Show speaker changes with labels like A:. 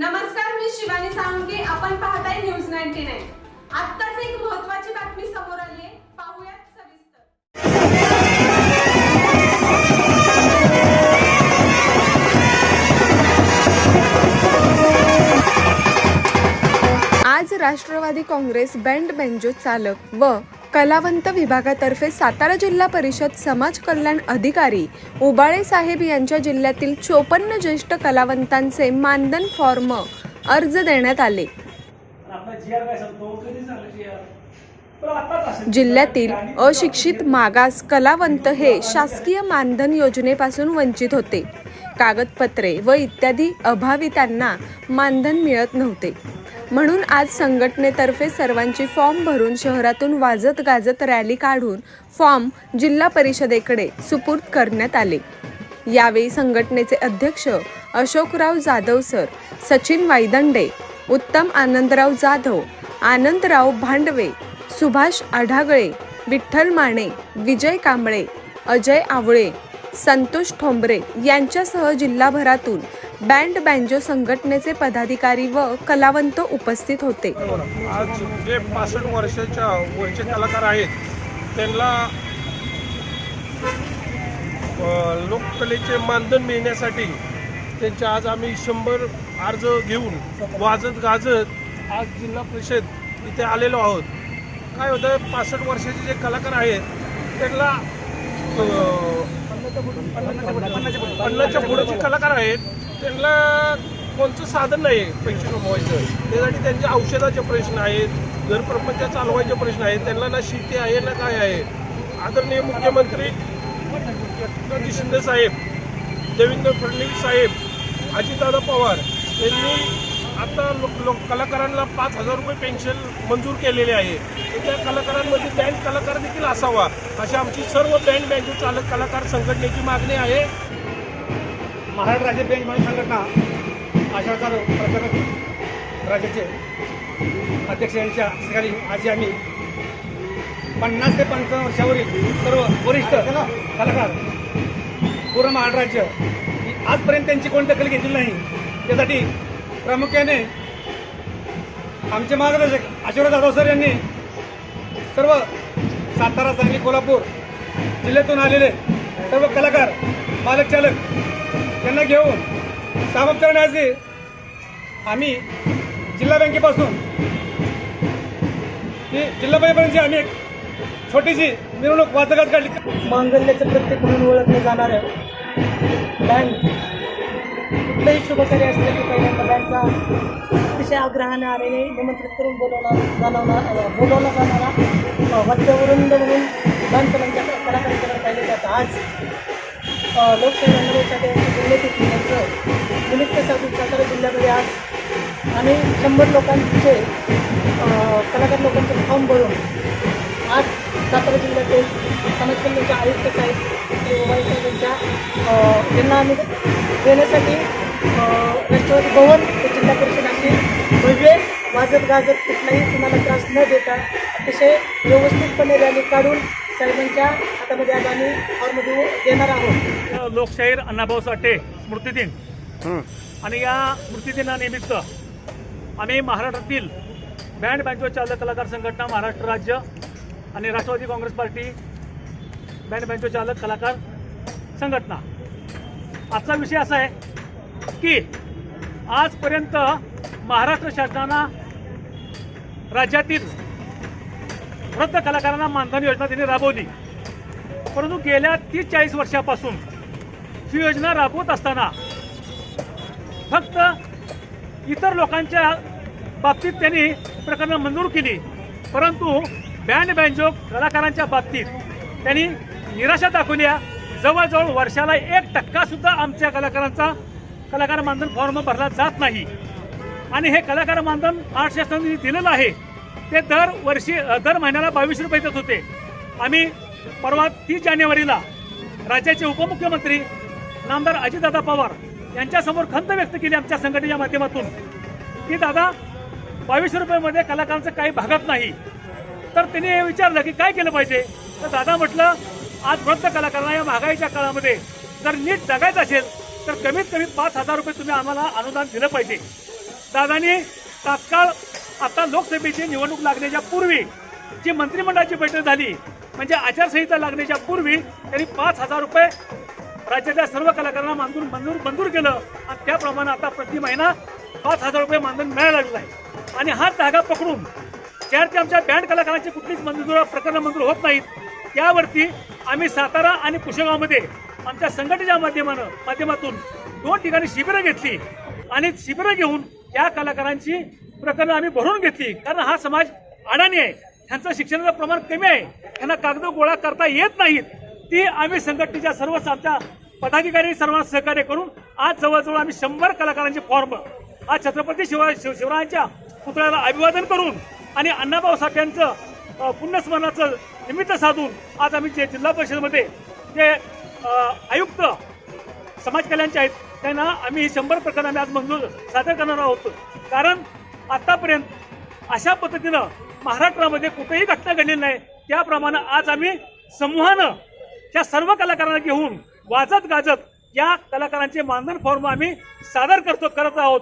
A: नमस्कार मी शिवानी साळुंके. आपण पाहताय न्यूज नाईन्टी नाईन. आत्ताच एक महत्वाची बातमी समोर आली आहे पाहूयात सविस्तर.
B: आज राष्ट्रवादी काँग्रेस बँड बेंजो चालक व कलावंत विभागातर्फे सातारा जिल्हा परिषद समाज कल्याण अधिकारी उबाळे साहेब यांच्या जिल्ह्यातील चोपन्न ज्येष्ठ कलावंतांचे मानधन फॉर्म अर्ज देण्यात आले. जिल्ह्यातील अशिक्षित मागास कलावंत हे शासकीय मानधन योजनेपासून वंचित होते. कागदपत्रे व इत्यादी अभावी त्यांना मानधन मिळत नव्हते. म्हणून आज संघटनेतर्फे सर्वांची फॉर्म भरून शहरातून वाजत गाजत रॅली काढून फॉर्म जिल्हा परिषदेकडे सुपूर्द करण्यात आले. यावेळी संघटनेचे अध्यक्ष अशोकराव जाधव सर सचिन वायदंडे उत्तम आनंदराव जाधव आनंदराव भांडवे सुभाष आढागळे विठ्ठल माने विजय कांबळे अजय आवळे संतोष ठोंबरे यांच्यासह जिल्हाभरातून बँड बँजो संघटनेचे पदाधिकारी व कलावंत उपस्थित होते.
C: आज जे पासष्ट वर्षाच्या वरचे कलाकार आहेत त्यांना लोककलेचे मानधन मिळण्यासाठी त्यांचे आज आम्ही शंभर अर्ज घेऊन वाजत गाजत आज जिल्हा परिषद इथे आलेलो आहोत. काय होतं पासष्ट वर्षाचे जे कलाकार आहेत त्यांना पन्नासच्या पुढे जे कलाकार आहेत त्यांना कोणतं साधन नाही आहे पैसे कमवायचं. त्यासाठी त्यांचे औषधाचे प्रश्न आहेत घरप्रपंच चालवायचे प्रश्न आहेत त्यांना ना शेती आहे ना काय आहे. आदरणीय मुख्यमंत्री एकनाथजी शिंदे साहेब देवेंद्र फडणवीस साहेब अजितदादा पवार यांनी आता लोक लोक कलाकारांना पाच हजार रुपये पेन्शन मंजूर केलेले आहे. तर त्या कलाकारांमध्ये बँड कलाकार देखील असावा अशी आमची सर्व बँड बँक चालक कलाकार संघटनेची मागणी आहे.
D: महाराष्ट्र राज्य बँक म्हणून संघटना आशाकार प्रकरण राज्याचे अध्यक्ष यांच्या ठिकाणी आज आम्ही पन्नास ते पंचावन्न वर्षावरील सर्व वरिष्ठ कलाकार पूर्ण महाराष्ट्र राज्य ही आजपर्यंत त्यांची कोणी दखल घेतली नाही त्यासाठी प्रामुख्याने आमचे मार्गदर्शक आशीर्वाद जाधव सर यांनी सर्व सातारा सांगली कोल्हापूर जिल्ह्यातून आलेले सर्व कलाकार मालक चालक यांना घेऊन सामप करण्याचे आम्ही जिल्हा बँकेपासून ही जिल्हा आम्ही एक छोटीशी मिरवणूक वाचकात काढली.
E: मांगल्याचं प्रत्येक म्हणून ओळखले जाणार आहे बँक कुठलंही शुभकार्य असलं की पहिल्यांदा त्यांचा अतिशय आग्रहाने आलेले निमंत्रित करून बोलवला जाणवला बोलवला जाणारा वद्यवृंद म्हणून बँकलांच्या कलाकारांच्याकडे पाहिले जातं आज अ, लोकशाही आंदोलनासाठी पुण्यतिथी यांचं निमित्त साधून सातारा जिल्ह्यामध्ये आज आणि शंभर लोकांचे कलाकार लोकांचे फॉर्म भरून आज सातारा जिल्ह्यातील समाज कल्याणचे आयुक्त साहेब श्री यांना आम्ही देण्यासाठी अ, राष्ट्रवादी भवन ते जिल्हा परिषद अशी भव्य वाजत गाजत कुठलाही कुणाला त्रास न देता अतिशय व्यवस्थितपणे रॅली काढून साहेबांच्या हातामध्ये आज आम्ही फॉर्म देऊ देणार आहोत
D: लोकशाहीर अण्णाभाऊ साठे स्मृतिदिन आणि या स्मृतिदिनानिमित्त आम्ही महाराष्ट्रातील बँड बँजो चालक कलाकार संघटना महाराष्ट्र राज्य आणि Rashtrawadi Congress party band banjo चालक कलाकार संघटना आजचा विषय असा आहे की आजपर्यंत महाराष्ट्र शासनानं राज्यातील वृद्ध कलाकारांना मानधन योजना त्यांनी राबवली. परंतु गेल्या तीस चाळीस वर्षापासून ही योजना राबवत असताना फक्त इतर लोकांच्या बाबतीत त्यांनी प्रकरणं मंजूर केली. परंतु बँड बँजो कलाकारांच्या बाबतीत त्यांनी निराशा दाखवल्या जवळजवळ वर्षाला एक टक्का सुद्धा आमच्या कलाकारांचा कलाकार मानधन फॉर्म भरला जात नाही. आणि हे कलाकार मानधन आर्ट शासनाने दिलेलं आहे. ते दर वर्षी दर महिन्याला बावीस रुपये देत होते. आम्ही परवा तीस जानेवारीला राज्याचे उपमुख्यमंत्री नामदार अजितदादा पवार यांच्यासमोर खंत व्यक्त केली आमच्या संघटनेच्या माध्यमातून. की दादा बावीस रुपयामध्ये कलाकारांचं काही भागत नाही. तर त्यांनी हे विचारलं की काय केलं पाहिजे? तर दादा म्हटलं आज वृद्ध कलाकारांना या महागाईच्या काळामध्ये जर नीट जगायचं असेल तर कमीत कमी पाच हजार रुपये तुम्ही आम्हाला अनुदान दिलं पाहिजे. दादानी तात्काळ आता लोकसभेची निवडणूक लागण्याच्या पूर्वी जी मंत्रिमंडळाची बैठक झाली म्हणजे आचारसंहिता लागण्याच्या पूर्वी त्यांनी पाच हजार रुपये राज्यातल्या सर्व कलाकारांना मानून मंजूर मंजूर केलं. आणि त्याप्रमाणे आता प्रति महिना पाच हजार रुपये मानधन मिळायला लागलं आहे. आणि हा धागा पकडून ज्या आमच्या बँड कलाकारांची कुठलीच मंजूर प्रकरण मंजूर होत नाहीत त्यावरती आम्ही सातारा आणि कुशेगावमध्ये आमच्या संघटनेच्या माध्यमानं माध्यमातून दोन ठिकाणी शिबिरं घेतली. आणि शिबिरं घेऊन या कलाकारांची प्रकरणं आम्ही भरून घेतली. कारण हा समाज अडाणी आहे. त्यांचं शिक्षणाचं प्रमाण कमी आहे. त्यांना कागद गोळा करता येत नाहीत. ती आम्ही संघटनेच्या सर्व आमच्या पदाधिकारी सर्वांना सहकार्य करून आज जवळजवळ आम्ही शंभर कलाकारांचे फॉर्म आज छत्रपती शिवाय शिव शिवरायांच्या पुतळ्याला अभिवादन करून आणि अण्णाभाऊ साठ्यांचं पुण्यस्मरणाचं निमित्त साधून आज आम्ही जे जिल्हा परिषदेमध्ये जे आयुक्त समाज कल्याणचे आहेत त्यांना आम्ही ही शंभर प्रकरण आम्ही आज मंजूर सादर करणार आहोत. कारण आतापर्यंत अशा पद्धतीनं महाराष्ट्रामध्ये कुठेही घटना घडलेली नाही. त्याप्रमाणे आज आम्ही समूहानं त्या सर्व कलाकारांना घेऊन वाजत गाजत या कलाकारांचे मानधन फॉर्म आम्ही सादर करतो करत आहोत.